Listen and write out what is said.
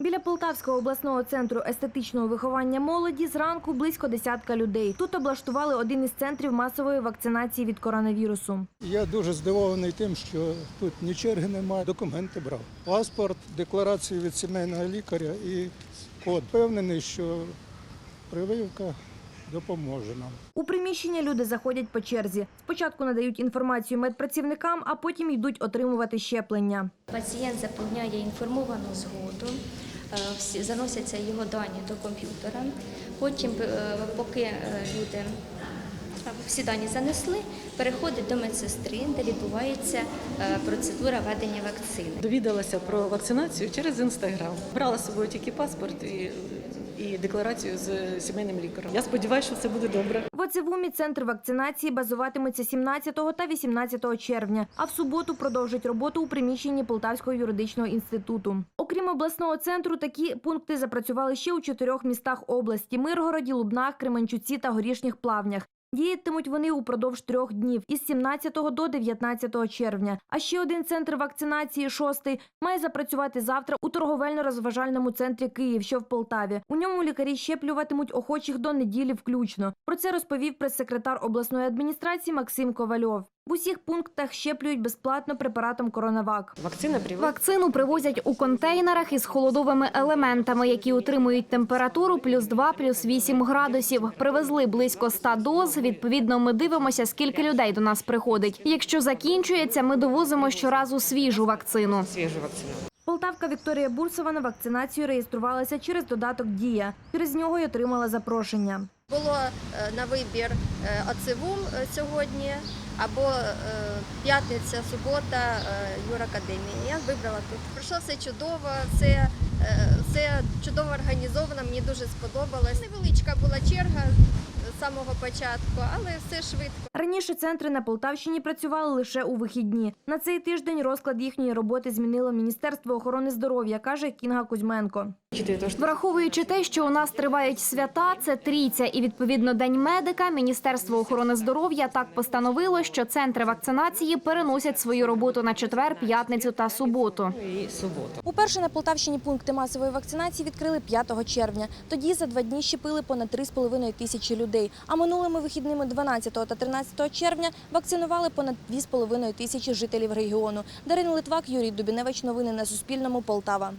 Біля Полтавського обласного центру естетичного виховання молоді зранку близько десятка людей. Тут облаштували один із центрів масової вакцинації від коронавірусу. Я дуже здивований тим, що тут ні черги немає, документи брав. Паспорт, декларацію від сімейного лікаря і код. Впевнений, що прививка допоможе нам. У приміщення люди заходять по черзі. Спочатку надають інформацію медпрацівникам, а потім йдуть отримувати щеплення. Пацієнт заповняє інформовану згоду, всі- заносяться його дані до комп'ютера. Потім, е, поки е, люди е, всі дані занесли, переходить до медсестри, де відбувається е, процедура ведення вакцини. Довідалася про вакцинацію через інстаграм. Брала з собою тільки паспорт і, і декларацію з сімейним лікарем. Я сподіваюся, що все буде добре. В Оцевумі центр вакцинації базуватиметься 17 та 18 червня, а в суботу продовжить роботу у приміщенні Полтавського юридичного інституту. Окрім обласного центру, такі пункти запрацювали ще у чотирьох містах області: Миргороді, Лубнах, Кременчуці та Горішніх Плавнях. Діятимуть вони упродовж трьох днів із 17 до 19 червня. А ще один центр вакцинації, шостий, має запрацювати завтра у торговельно-розважальному центрі Київ, що в Полтаві. У ньому лікарі щеплюватимуть охочих до неділі включно. Про це розповів прес-секретар обласної адміністрації Максим Ковальов. В усіх пунктах щеплюють безплатно препаратом Коронавак. Вакцину привозять у контейнерах із холодовими елементами, які утримують температуру плюс 2, плюс 8 градусів. Привезли близько 100 доз. Відповідно, ми дивимося, скільки людей до нас приходить. Якщо закінчується, ми довозимо щоразу свіжу вакцину. Свіжу вакцину. Полтавка Вікторія Бурсова на вакцинацію реєструвалася через додаток Дія. Через нього й отримала запрошення. Було е, на вибір е, е, сьогодні або п'ятниця, субота, юракадемії. Я вибрала тут. Пройшло все чудово, все, все чудово організовано, мені дуже сподобалось. Невеличка була самого початку, але все швидко. Раніше центри на Полтавщині працювали лише у вихідні. На цей тиждень розклад їхньої роботи змінило Міністерство охорони здоров'я, каже Кінга Кузьменко. Враховуючи те, що у нас тривають свята, це трійця і відповідно день медика. Міністерство охорони здоров'я так постановило, що центри вакцинації переносять свою роботу на четвер, п'ятницю та суботу. Суботу. Уперше на Полтавщині пункти масової вакцинації відкрили 5 червня. Тоді за два дні щепили понад 3,5 тисячі людей. А минулими вихідними 12 та 13 червня вакцинували понад 2,5 тисячі жителів регіону. Дарина Литвак, Юрій Дубіневич. Новини на Суспільному. Полтава.